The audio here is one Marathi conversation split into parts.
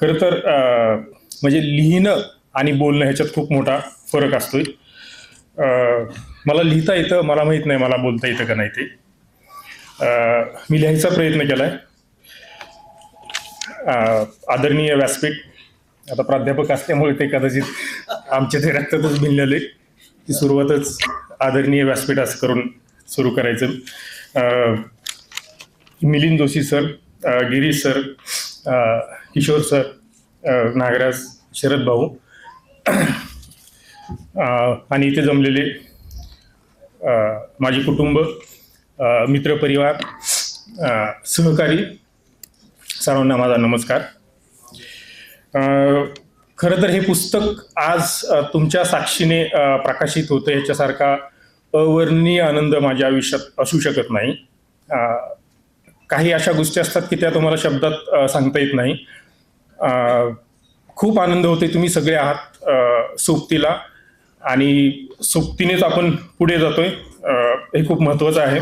खरं तर म्हणजे लिहिणं आणि बोलणं ह्याच्यात खूप मोठा फरक असतोय. मला लिहिता येतं मला माहीत नाही मला बोलता येतं का नाही ते. मी लिहायचा प्रयत्न केलाय. आहे आदरणीय व्यासपीठ आता प्राध्यापक असल्यामुळे ते कदाचित आमच्या ते रक्तातच भिनलेले की सुरुवातच आदरणीय व्यासपीठ असं करून सुरू करायचं. Milind Joshi sir Girish sir Kishore sir Nagraj Sharad भाऊ आणि इथे जमलेले माझे कुटुंब मित्रपरिवार सहकारी सर्वांना माझा नमस्कार. खरं तर हे पुस्तक आज तुमच्या साक्षीने प्रकाशित होतं. याच्यासारखा अवर्णीय आनंद माझ्या आयुष्यात असू शकत नाही. काही अशा गोष्टी असतात की त्या तुम्हाला शब्दात सांगता येत नाही. खूप आनंद होते तुम्ही सगळे आहात सोबतीला. आणि सोबतीनेच आपण पुढे जातोय हे खूप महत्त्वाचं आहे.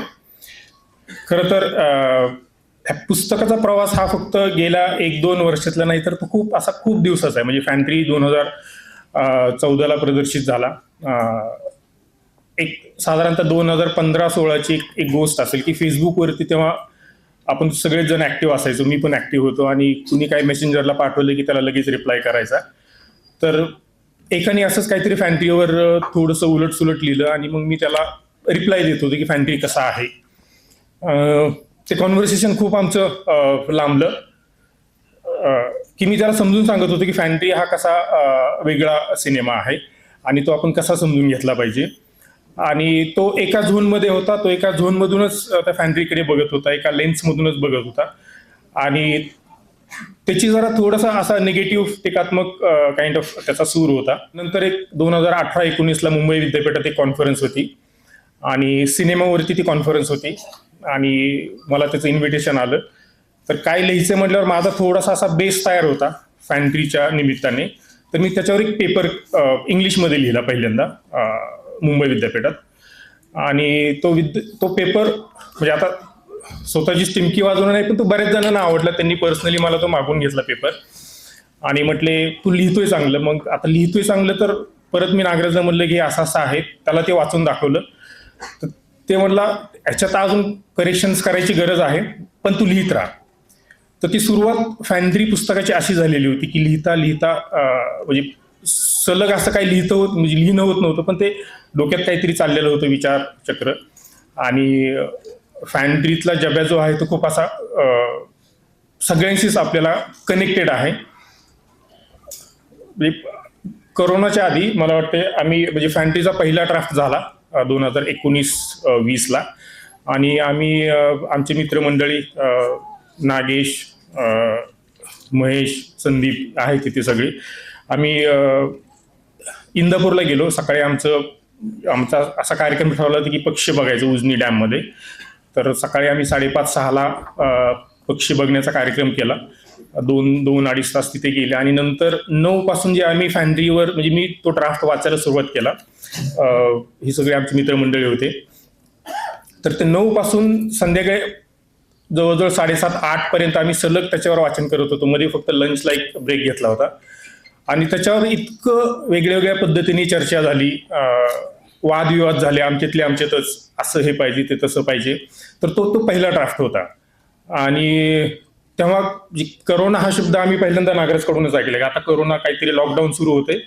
खरं तर ह्या पुस्तकाचा प्रवास हा फक्त गेल्या एक दोन वर्षातला नाही तर तो खूप असा खूप दिवसाचा आहे. म्हणजे फॅन्ट्री दोन हजार चौदाला प्रदर्शित झाला. एक साधारणतः दोन हजार पंधरा सोळाची एक एक गोष्ट असेल की फेसबुकवरती तेव्हा आपण सगळेच जण ऍक्टिव्ह असायचो मी पण ऍक्टिव्ह होतो आणि कुणी काही मेसेंजरला पाठवलं की त्याला लगेच रिप्लाय करायचा. तर एकाने असंच काहीतरी फॅन्ट्रीवर थोडंसं उलट सुलट लिहिलं आणि मग मी त्याला रिप्लाय देत होतो की फॅन्ट्री कसा आहे. ते कॉन्व्हर्सेशन खूप आमचं लांबलं. की मी त्याला समजून सांगत होतो की फॅन्ट्री हा कसा वेगळा सिनेमा आहे आणि तो आपण कसा समजून घेतला पाहिजे. आणि तो एका झोनमध्ये होता तो एका झोनमधूनच त्या फॅन्ट्रीकडे बघत होता एका लेन्समधूनच बघत होता. आणि त्याची जरा थोडासा असा निगेटिव्ह टीकात्मक काइंड ऑफ त्याचा सूर होता. नंतर एक दोन हजार अठरा एकोणीसला मुंबई विद्यापीठात एक कॉन्फरन्स होती. आणि सिनेमावरती ती कॉन्फरन्स होती. आणि मला त्याचं इन्व्हिटेशन आलं. तर काय लिहायचं म्हटल्यावर माझा थोडासा असा बेस तयार होता फॅन्ट्रीच्या निमित्ताने. तर मी त्याच्यावर एक पेपर इंग्लिशमध्ये लिहिला पहिल्यांदा. मुंबई विद्यापीठात. आणि तो विद्य तो पेपर म्हणजे आता स्वतःची टिमकी वाजवणं नाही पण तो बऱ्याच जणांना आवडला. त्यांनी पर्सनली मला तो मागून घेतला पेपर आणि म्हटले तू लिहितोय चांगलं. मग आता लिहितोय चांगलं तर परत मी नागराजला म्हणलं की असं असं आहे. त्याला ते वाचून दाखवलं. तर ते म्हटला ह्याच्यात अजून करेक्शन्स करायची गरज आहे पण तू लिहित राहा. तर ती सुरुवात फॅन्ड्री पुस्तकाची अशी झालेली होती की लिहिता लिहिता म्हणजे सलग असं काही लिहितं होत म्हणजे लिहिणं होत नव्हतं पण ते डोक्यात काहीतरी चाललेलं होतं विचारचक्र आणि फॅन्ट्रीतला जब्या जो आहे तो खूप असा सगळ्यांशीच आपल्याला कनेक्टेड आहे. म्हणजे करोनाच्या आधी मला वाटते आम्ही म्हणजे फॅन्ट्रीचा पहिला ड्राफ्ट झाला दोन हजार एकोणीस वीसला. आणि आम्ही आमचे मित्रमंडळी नागेश महेश संदीप आहे तिथे सगळे. आम्ही इंदापूरला गेलो. सकाळी आमचं आमचा असा कार्यक्रम ठरवला होता की पक्षी बघायचं उजनी डॅममध्ये. तर सकाळी आम्ही साडेपाच सहाला पक्षी बघण्याचा कार्यक्रम केला. दोन दोन अडीच तास तिथे गेले. आणि नंतर नऊ पासून जे आम्ही फॅन्ड्रीवर म्हणजे मी तो ड्राफ्ट वाचायला सुरुवात केला. ही सगळी आमची मित्रमंडळी होते. तर ते नऊ पासून संध्याकाळी जवळजवळ साडेसात आठ पर्यंत आम्ही सलग त्याच्यावर वाचन करत होतो. मध्ये फक्त लंचला एक ब्रेक घेतला होता. आणि त्याच्यावर इतकं वेगळ्या वेगळ्या पद्धतीने चर्चा झाली. वादविवाद झाले आमच्यातले आमच्यातच असं हे पाहिजे ते तसं पाहिजे. तर तो तो पहिला ड्राफ्ट होता. आणि तेव्हा जी करोना हा शब्द आम्ही पहिल्यांदा नागरिककडूनच ऐकले आता करोना काहीतरी लॉकडाऊन सुरू होते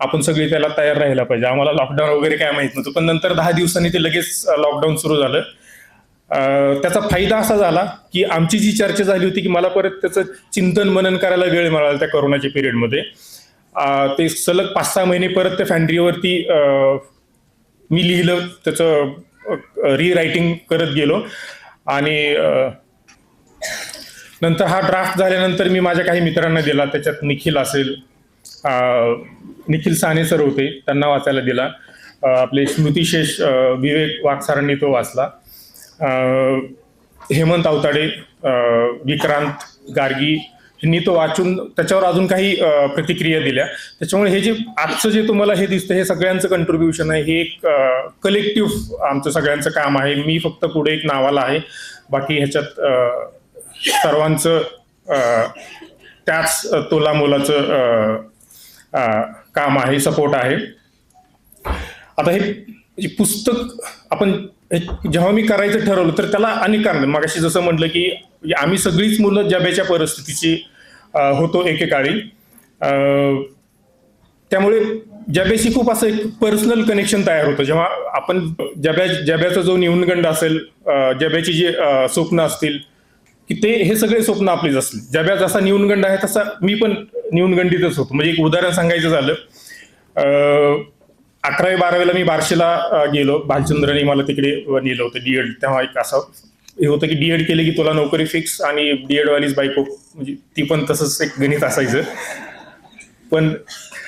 आपण सगळे त्याला तयार राहायला पाहिजे. आम्हाला लॉकडाऊन वगैरे काय माहीत नव्हतं. पण नंतर दहा दिवसांनी ते लगेच लॉकडाऊन सुरू झालं. त्याचा फायदा असा झाला की आमची जी चर्चा झाली होती की मला परत त्याचं चिंतन मनन करायला वेळ मिळाला त्या करोनाच्या पिरियडमध्ये ते सलग पाच सहा महिने परत त्या फॅन्ड्रीवरती मी लिहिलं त्याचं रिरायटिंग करत गेलो. आणि नंतर हा ड्राफ्ट झाल्यानंतर मी माझ्या काही मित्रांना दिला त्याच्यात निखिल असेल निखिल साने सर होते त्यांना वाचायला दिला. आपले स्मृतिशेष विवेक वाकसारांनी तो वाचला. हेमंत अवताडे विक्रांत गार्गी यांनी तो वाचून त्याच्यावर अजून काही प्रतिक्रिया दिल्या. त्याच्यामुळे हे जे आजचं जे तुम्हाला हे दिसतं हे सगळ्यांचं कंट्रीब्युशन आहे हे एक कलेक्टिव्ह आमचं सगळ्यांचं काम आहे. मी फक्त पुढे एक नावाला आहे. बाकी ह्याच्यात सर्वांचं त्याच तोला मोलाचं काम आहे सपोर्ट आहे. आता हे पुस्तक आपण जेव्हा मी करायचं ठरवलं तर त्याला अनेक कारण मगाशी जसं म्हटलं की म्हणजे आम्ही सगळीच मुलं जब्याच्या परिस्थितीची होतो एकेकाळी. त्यामुळे जब्याशी खूप असं एक पर्सनल कनेक्शन तयार होतं. जेव्हा आपण जब्या जब्याचा जो न्यूनगंड असेल जब्याची जी स्वप्न असतील की ते हे सगळे स्वप्न आपलीच असतील. जब्या जसा न्यूनगंड आहे तसा मी पण न्यूनगंडीतच होतो. म्हणजे एक उदाहरण सांगायचं झालं अकरावी बारावीला मी बार्शीला गेलो. भालचंद्रने मला तिकडे नेलं होतं डीएड तेव्हा एक असा हे होतं की डीएड केले की तुला नोकरी फिक्स आणि डीएड वालीच बायको. म्हणजे ती पण तसंच एक गणित असायचं. पण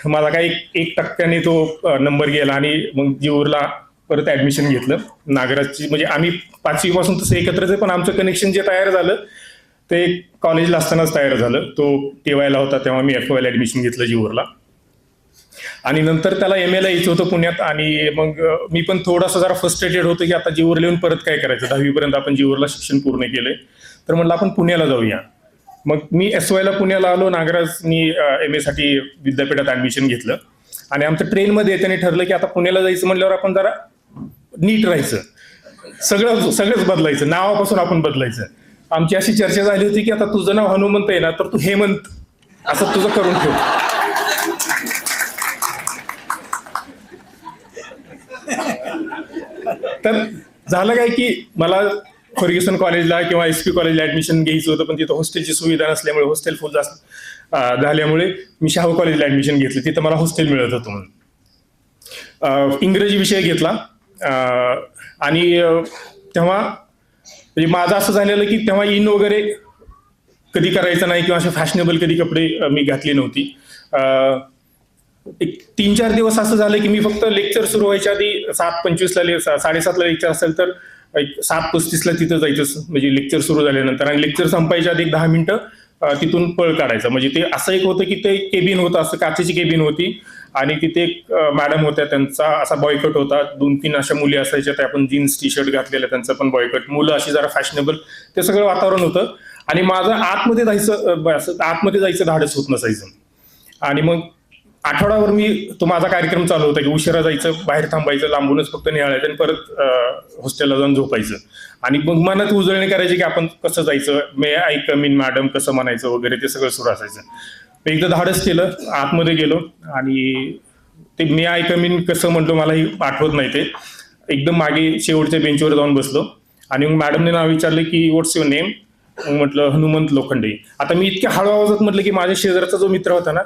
मला काही एक- टक्क्याने तो नंबर गेला आणि मग जीवरला परत ऍडमिशन घेतलं. नागराजची म्हणजे आम्ही पाचवीपासून तसं एकत्रच आहे पण आमचं कनेक्शन जे तयार झालं ते कॉलेजला असतानाच तयार झालं. तो टेवायला होता तेव्हा मी एफ वायला ऍडमिशन घेतलं जीवरला. आणि नंतर त्याला एम एला यायचं होतं पुण्यात आणि मग मी पण थोडासा जरा फ्रस्ट्रेटेड होतो की आता जीवर लिहून परत काय करायचं? दहावीपर्यंत आपण जीवरला शिक्षण पूर्ण केलंय. तर म्हणलं आपण पुण्याला जाऊया. मग मी एस वायला पुण्याला आलो नागराजनी एम ए साठी विद्यापीठात ऍडमिशन घेतलं. आणि आमचं ट्रेनमध्ये येताना ठरलं की आता पुण्याला जायचं म्हणल्यावर आपण जरा नीट राहायचं. सगळं सगळंच बदलायचं. नावापासून आपण बदलायचं. आमची अशी चर्चा झाली होती की आता तुझं नाव हनुमंत आहे ना तर तू हेमंत असं तुझं करून ठेव. तर झालं काय की मला फर्ग्युसन कॉलेजला किंवा एस पी कॉलेजला ऍडमिशन घ्यायचं होतं पण तिथं हॉस्टेलची सुविधा नसल्यामुळे हॉस्टेल फुल जास्त झाल्यामुळे मी शाहू कॉलेजला ऍडमिशन घेतलं. तिथं मला हॉस्टेल मिळत होतं म्हणून. इंग्रजी विषय घेतला. आणि तेव्हा म्हणजे माझं असं झालेलं की तेव्हा इन वगैरे कधी करायचं नाही किंवा असे फॅशनेबल कधी कपडे मी घातले नव्हती. एक तीन चार दिवस असं झालं की मी फक्त लेक्चर सुरू व्हायच्या आधी सात पंचवीसला ले साडेसातला लेक्चर असेल तर एक सात पस्तीसला तिथं जायचं म्हणजे लेक्चर सुरू झाल्यानंतर. आणि लेक्चर संपायच्या आधी एक दहा मिनिटं तिथून पळ काढायचं. म्हणजे ते असं एक होतं की ते केबिन होतं असं काचेची केबिन होती. आणि तिथे एक मॅडम होत्या त्यांचा असा बॉयकट होता. दोन तीन अशा मुली असायच्या त्या आपण जीन्स टी शर्ट घातलेल्या त्यांचा पण बॉयकट मुलं अशी जरा फॅशनेबल ते सगळं वातावरण होतं. आणि माझं आतमध्ये जायचं असं आतमध्ये जायचं धाडस होत नसायचं. आणि मग आठवड्यावर मी तो माझा कार्यक्रम चालू होता की उशिरा जायचं बाहेर थांबायचं लांबूनच फक्त निहाळायचं आणि परत हॉस्टेलला जाऊन झोपायचं. आणि मग मनात उजळणी करायची की आपण कसं जायचं? मे ऐक मीन मॅडम कसं म्हणायचं वगैरे ते सगळं सुरू असायचं. एकदा धाडस केलं आतमध्ये गेलो आणि ते मी ऐक मीन कसं म्हटलं मलाही आठवत नाही ते. एकदम मागे शेवटच्या बेंचवर जाऊन बसलो आणि मग मॅडमने नाव विचारलं की व्हॉट्स युअर नेम म्हटलं हनुमंत लोखंडे. आता मी इतक्या हळू आवाजात म्हटलं की माझ्या शेजारचा जो मित्र होता ना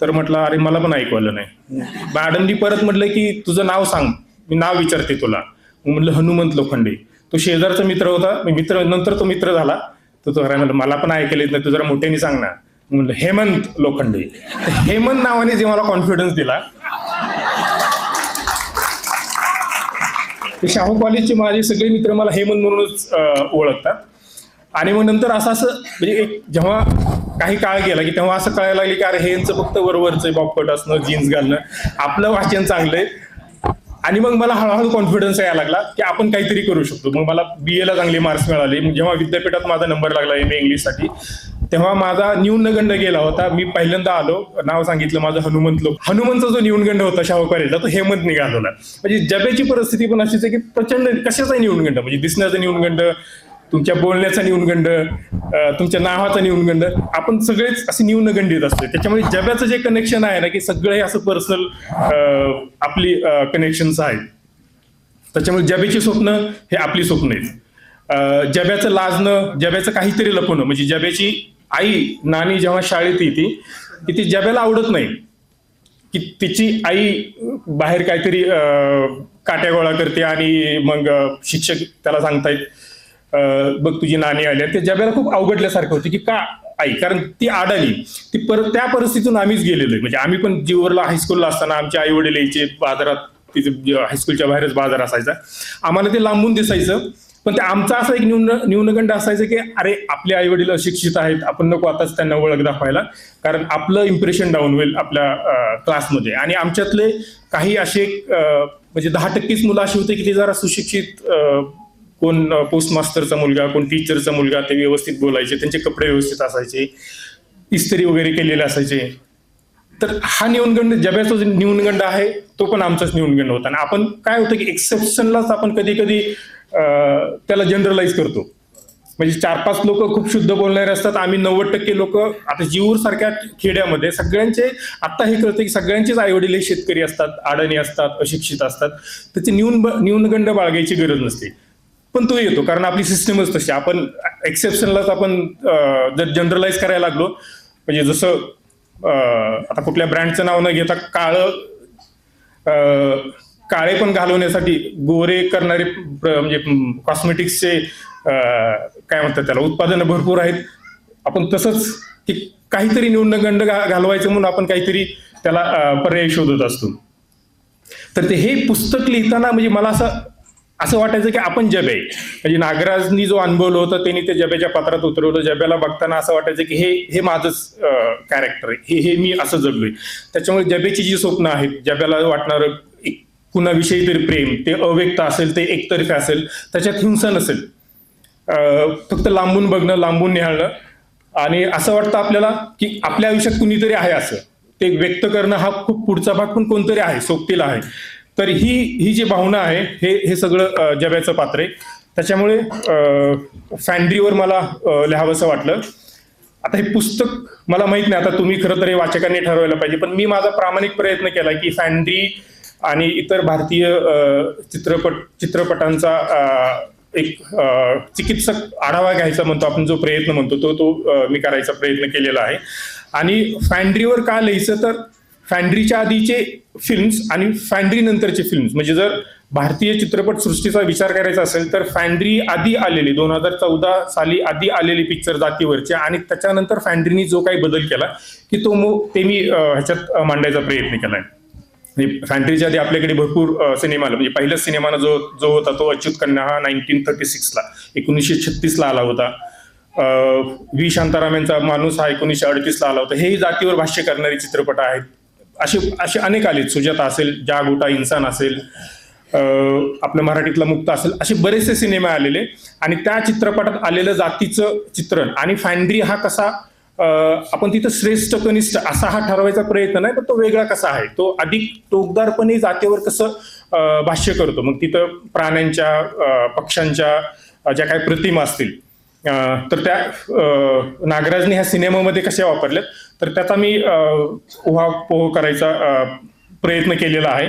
तर म्हटलं अरे मला पण ऐकवलं नाही. मॅडमनी परत म्हटलं की तुझं नाव सांग मी नाव विचारते तुला. म्हटलं हनुमंत लोखंडे. तो शेजारचा मित्र होता मित्र नंतर तो मित्र झाला. तर तो म्हटलं मला पण ऐकायला येत नाही तू जरा मोठ्याने सांग ना. म्हटलं हेमंत लोखंडे. हेमंत नावाने जे मला कॉन्फिडन्स दिला शाहू कॉलेजचे माझे सगळे मित्र मला हेमंत म्हणूनच ओळखतात. आणि मग नंतर असं असं म्हणजे एक जेव्हा काही काळ गेला की तेव्हा असं कळायला लागले की अरे हे यांचं फक्त वरवरचं बॉपकट असणं जीन्स घालणं. आपलं वाचन चांगलंय. आणि मग मला हळूहळू कॉन्फिडन्स यायला लागला की आपण काहीतरी करू शकतो. मग मला बी एला चांगले मार्क्स मिळाले. जेव्हा विद्यापीठात माझा नंबर लागला एम ए इंग्लिशसाठी तेव्हा माझा न्यूनगंड गेला होता. मी पहिल्यांदा आलो नाव सांगितलं माझं हनुमंत लोक. हनुमंतचा जो न्यूनगंड होता शाहू तो हेमंत निघाला म्हणजे जबेची परिस्थिती पण अशीच आहे की प्रचंड कशाचा न्यूनगंड? म्हणजे दिसण्याचा न्यूनगंड तुमच्या बोलण्याचा न्यूनगंड तुमच्या नावाचा न्यूनगंड आपण सगळेच असे न्यूनगंडित असतो त्याच्यामुळे जगाचं जे कनेक्शन आहे ना की सगळे असं पर्सनल आपली कनेक्शन्स आहेत. त्याच्यामुळे जब्याची स्वप्न हे आपली स्वप्न आहेत. जब्याचं लाजणं जब्याचं काहीतरी लपवणं म्हणजे जब्याची आई नानी जेव्हा शाळेत येते की ती जब्याला आवडत नाही. की तिची आई बाहेर काहीतरी काट्या गोळा करते आणि मग शिक्षक त्याला सांगतायत बघ तुझी नाणी आली आणि ते जब्याला खूप अवघडल्यासारखं होतं की का? आई कारण ती आडाली. ती परत त्या परिस्थितीतून आम्हीच गेलेलो. आहे म्हणजे आम्ही पण जीवरला हायस्कूलला असताना आमचे आई वडील यायचे बाजारात तिथे हायस्कूलच्या बाहेरच बाजार असायचा. आम्हाला ते लांबून दिसायचं. पण ते आमचा असा एक न्यून न्यूनगंड असायचं की अरे आपले आई वडील अशिक्षित आहेत. आपण नको आताच त्यांना ओळख दाखवायला. कारण आपलं इम्प्रेशन डाऊन होईल आपल्या क्लासमध्ये आणि आमच्यातले काही असे म्हणजे दहा टक्केच मुलं अशी होते की ते जरा सुशिक्षित कोण पोस्ट मास्टरचा मुलगा कोण टीचरचा मुलगा ते व्यवस्थित बोलायचे त्यांचे कपडे व्यवस्थित असायचे इस्त्री वगैरे केलेले असायचे. तर हा न्यूनगंड जब्याचा जो न्यूनगंड आहे तो पण आमचाच न्यूनगंड होता. आणि आपण काय होतं की एक्सेप्शनलाच आपण कधी कधी त्याला जनरलाइज करतो. म्हणजे चार पाच लोक खूप शुद्ध बोलणारे असतात आम्ही नव्वद टक्के लोक आता जीवूर सारख्या खेड्यामध्ये सगळ्यांचे आता हे कळतं की सगळ्यांचेच आईवडील हे शेतकरी असतात अडणी असतात अशिक्षित असतात. त्याचे न्यून न्यूनगंड बाळगायची गरज नसते. पण तो येतो कारण आपली सिस्टमच तशी. आपण एक्सेप्शनलाच आपण जर जनरलाइज करायला लागलो म्हणजे जसं आता कुठल्या ब्रँडचं नाव न घेता काळं काळे पण घालवण्यासाठी गोरे करणारे प्र- म्हणजे कॉस्मेटिक्सचे काय म्हणतात त्याला उत्पादनं भरपूर आहेत. आपण तसंच की काहीतरी न्यूनगंड घा- घालवायचं म्हणून आपण काहीतरी त्याला पर्याय शोधत असतो. तर ते हे पुस्तक लिहिताना म्हणजे मला असं असं वाटायचं की आपण जबे. म्हणजे नागराजनी जो अनुभवलं होतं त्यांनी ते जबेच्या पात्रात उतरवलं. जब्याला बघताना असं वाटायचं की हे हे माझंच कॅरेक्टर आहे. हे हे मी असं जगलोय. त्याच्यामुळे जबेची जी स्वप्न आहेत जब्याला वाटणारं एक कुणाविषयी तरी प्रेम ते अव्यक्त असेल ते एकतर्फे असेल त्याच्यात हिंसा नसेल. फक्त लांबून बघणं लांबून निहाळणं आणि असं वाटतं आपल्याला की आपल्या आयुष्यात कुणीतरी आहे असं. ते व्यक्त करणं हा खूप पुढचा भाग पण कोणतरी आहे सोबतीला आहे. तर ही ही जी भावना आहे हे हे सगळं जब्याचं पात्र. आहे त्याच्यामुळे फॅन्ड्रीवर मला लिहावंसं वाटलं. आता हे पुस्तक मला माहीत नाही आता तुम्ही खरं तर हे वाचकांनी ठरवायला पाहिजे पण मी माझा प्रामाणिक प्रयत्न केला की फॅन्ड्री आणि इतर भारतीय चित्रपट चित्रपटांचा एक चिकित्सक आढावा घ्यायचा म्हणतो आपण जो प्रयत्न म्हणतो तो तो मी करायचा प्रयत्न केलेला आहे. आणि फॅन्ड्रीवर का लिहायचं तर फॅन्ड्रीच्या आधीचे फिल्म्स आणि फॅन्ड्री नंतरचे फिल्म्स म्हणजे जर भारतीय चित्रपट सृष्टीचा विचार करायचा असेल तर फॅन्ड्री आधी आलेली दोन हजार चौदा साली आधी आलेली पिक्चर जातीवरचे आणि त्याच्यानंतर फॅन्ड्रीनी जो काही बदल केला की तो मो ते मी ह्याच्यात मांडायचा प्रयत्न केलाय. फॅन्ट्रीच्या फॅन्ड्रीच्या आधी आपल्याकडे भरपूर सिनेमा आला म्हणजे पहिल्याच सिनेमाना जो जो होता तो अच्युत कन्या हा नाईन्टीन थर्टी सिक्सला एकोणीसशे छत्तीसला आला होता. वी व्ही शांताराम यांचा माणूस हा एकोणीसशे अडतीसला आला होता. हेही जातीवर भाष्य करणारे चित्रपट आहेत. असे असे अनेक आलेत. सुजाता असेल जागोटा इन्सान असेल आपलं आपल्या मराठीतला मुक्त असेल असे बरेचसे सिनेमे आलेले. आणि त्या चित्रपटात आलेलं जातीचं चित्रण आणि फॅन्ड्री हा कसा आपण तिथं श्रेष्ठ कनिष्ठ असा हा ठरवायचा प्रयत्न नाही पण तो वेगळा कसा आहे? तो अधिक टोकदारपणे जातीवर कसं भाष्य करतो? मग तिथं प्राण्यांच्या पक्ष्यांच्या ज्या काही प्रतिमा असतील तर त्या नागराजने ह्या सिनेमामध्ये कशा वापरल्यात? तर त्याचा मी उहापोह करायचा प्रयत्न केलेला आहे.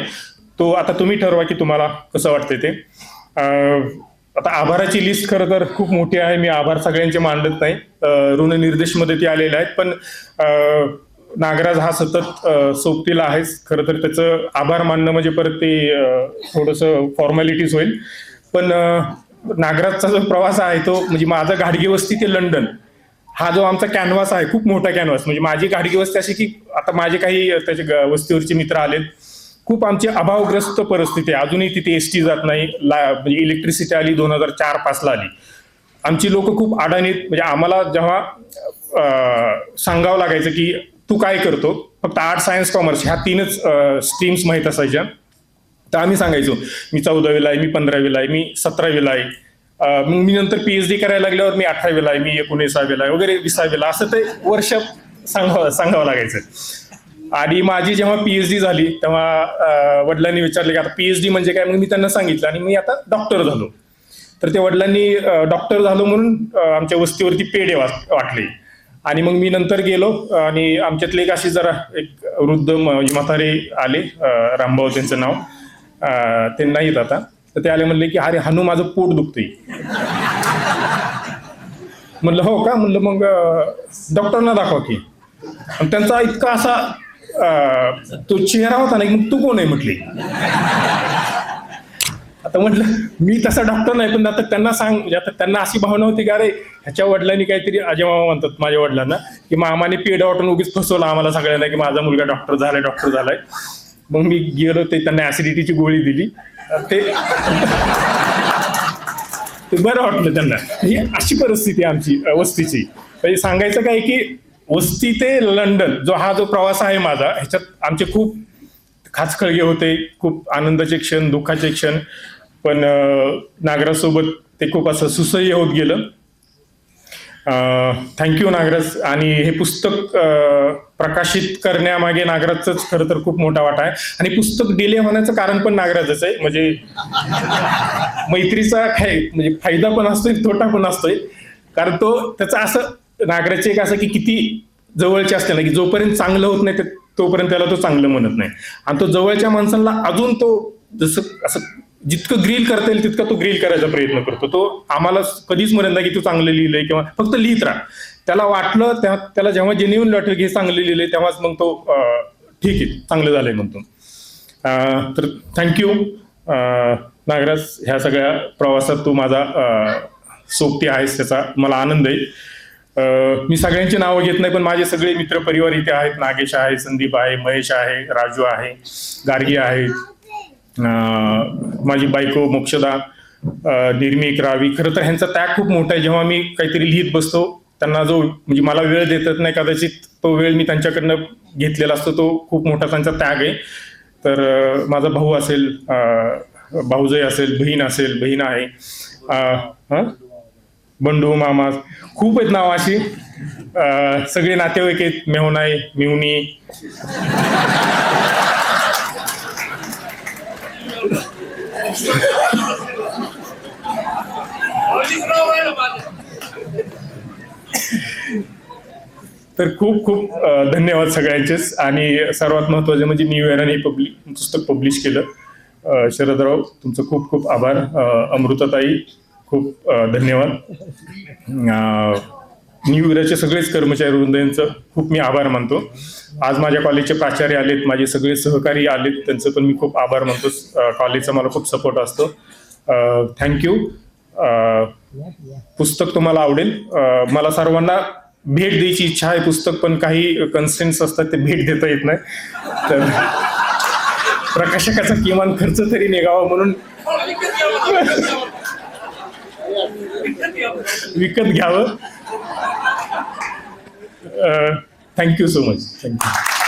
तो आता तुम्ही ठरवा की तुम्हाला कसं वाटतंय ते. आता आभाराची लिस्ट खरं तर खूप मोठी आहे. मी आभार सगळ्यांचे मांडत नाही. ऋणनिर्देशमध्ये ते आलेले आहेत. पण नागराज हा सतत सोबतीला आहेच खरं तर त्याचं आभार मानणं म्हणजे परत ते थोडंसं फॉर्मॅलिटीज होईल. पण नागराजचा जो प्रवास आहे तो म्हणजे माझा गाडगेवस्ती ते लंडन. हा जो आमचा कॅनव्हास आहे खूप मोठा कॅनव्हास म्हणजे माझी घाडगी वस्ती अशी की आता माझे काही त्याचे ग- वस्तीवरचे मित्र आलेत. खूप आमची अभावग्रस्त परिस्थिती आहे. अजूनही तिथे एस टी जात नाही. ला म्हणजे इलेक्ट्रिसिटी आली दोन हजार चार पाचला आली. आमची लोक खूप अडाणीत म्हणजे आम्हाला जेव्हा सांगावं लागायचं की तू काय करतो? फक्त आर्ट सायन्स कॉमर्स ह्या तीनच स्ट्रीम्स माहीत असायच्या. तर आम्ही सांगायचो मी चौदावीला आहे मी पंधरावीला आहे मी सतरावीला आहे. मग मी नंतर पीएच डी करायला लागल्यावर मी अठरावीला आहे मी एकोणीसावीला आहे वगैरे विसावीला असं ते वर्ष सांगावं सांगावं लागायचं. आणि माझी जेव्हा पीएच डी झाली तेव्हा वडिलांनी विचारले की आता पीएच डी म्हणजे काय? मग मी त्यांना सांगितलं आणि मी आता डॉक्टर झालो. तर ते वडिलांनी डॉक्टर झालो म्हणून आमच्या वस्तीवरती पेढे वाटले. आणि मग मी नंतर गेलो आणि आमच्यातले एक अशी जरा एक वृद्ध म्हातारे आले रामभाऊ त्यांचं नाव. ते नाहीत आता. तर ते आले म्हणले की अरे हनू माझं पोट दुखतंय. म्हणलं हो का? म्हणलं मग डॉक्टरना दाखवा की. त्यांचा इतका असा तो चेहरा होता ना मग तू कोण आहे म्हटली. आता म्हटलं मी तसा डॉक्टर नाही पण आता त्यांना सांग म्हणजे आता त्यांना अशी भावना होती की अरे ह्याच्या वडिलांनी काहीतरी अजय मामा म्हणतात माझ्या वडिलांना की मामाने पेड वाटून उगीच फसवलं आम्हाला सगळ्यांना की माझा मुलगा डॉक्टर झालाय डॉक्टर झालाय. मग मी गेलो ते त्यांना ऍसिडिटीची गोळी दिली. ते ते बरं वाटलं त्यांना. ही अशी परिस्थिती आहे आमची वस्तीची. म्हणजे सांगायचं काय की वस्ती ते लंडन जो हा जो प्रवास आहे माझा ह्याच्यात आमचे खूप खाचखळगे होते खूप आनंदाचे क्षण दुःखाचे क्षण. पण नागरासोबत नागराजसोबत ते खूप असं सुसह्य होत गेलं. Thank you Nagraj. आणि हे पुस्तक प्रकाशित करण्यामागे नागराजच खरं तर खूप मोठा वाटा आहे. आणि पुस्तक डिले होण्याचं कारण पण नागराजच आहे. म्हणजे मैत्रीचा काय म्हणजे फायदा पण असतोय तोटा पण असतोय. कारण तो त्याचा असं नागराचे एक असं की किती जवळचे असते ना की जोपर्यंत चांगलं होत नाही तोपर्यंत त्याला तो चांगलं म्हणत नाही. आणि तो जवळच्या माणसांना अजून तो जसं असं जितकं ग्रील करता येईल तितका तो ग्रील करायचा प्रयत्न करतो. तो आम्हाला कधीच म्हणत नाही की तू चांगलं लिहिलंय किंवा फक्त लिहित राहा. त्याला वाटलं त्या त्याला जेव्हा जेन्युन वाटलं की हे लिहिले तेव्हाच मग तो ठीक आहे चांगलं झालंय म्हणतो. तर थँक्यू नागराज ह्या सगळ्या प्रवासात तू माझा सोबती आहेस त्याचा मला आनंद आहे. मी सगळ्यांची नावं घेत नाही पण माझे सगळे मित्र परिवार इथे आहेत. नागेश आहे संदीप आहे महेश आहे राजू आहे गार्गी आहे. माझी बायको मोक्षदा निर्मिक रावी खरं तर ह्यांचा त्याग खूप मोठा आहे. जेव्हा मी काहीतरी लिहित बसतो त्यांना जो म्हणजे मला वेळ देतात नाही कदाचित तो वेळ मी त्यांच्याकडनं घेतलेला असतो तो खूप मोठा त्यांचा त्याग आहे. तर माझा भाऊ असेल भाऊजय असेल बहीण असेल बहीण आहे हं? बंडू मामा खूप आहेत नाव अशी. सगळे नातेवाईक आहेत मेहुणाई मिवणी तर खूप खूप धन्यवाद सगळ्यांचेच. आणि सर्वात महत्त्वाचे म्हणजे न्यू इयरने पब्लिक पुस्तक पब्लिश केलं. शरदराव तुमचं खूप खूप आभार. अमृताताई खूप धन्यवाद. न्यू इयरचे सगळेच कर्मचारी वृंदांचं खूप मी आभार मानतो. आज माझ्या कॉलेजचे प्राचार्य आलेत माझे सगळे सहकारी आलेत त्यांचं पण मी खूप आभार मानतो. कॉलेजचा मला खूप सपोर्ट असतो. थँक्यू पुस्तक तुम्हाला आवडेल. मला सर्वांना भेट द्यायची इच्छा आहे पुस्तक पण काही कन्सेंट्स असतात ते भेट देता येत नाही. तर प्रकाशकाचा किमान खर्च तरी निघावा म्हणून विकत घ्यावं. Thank you so much thank you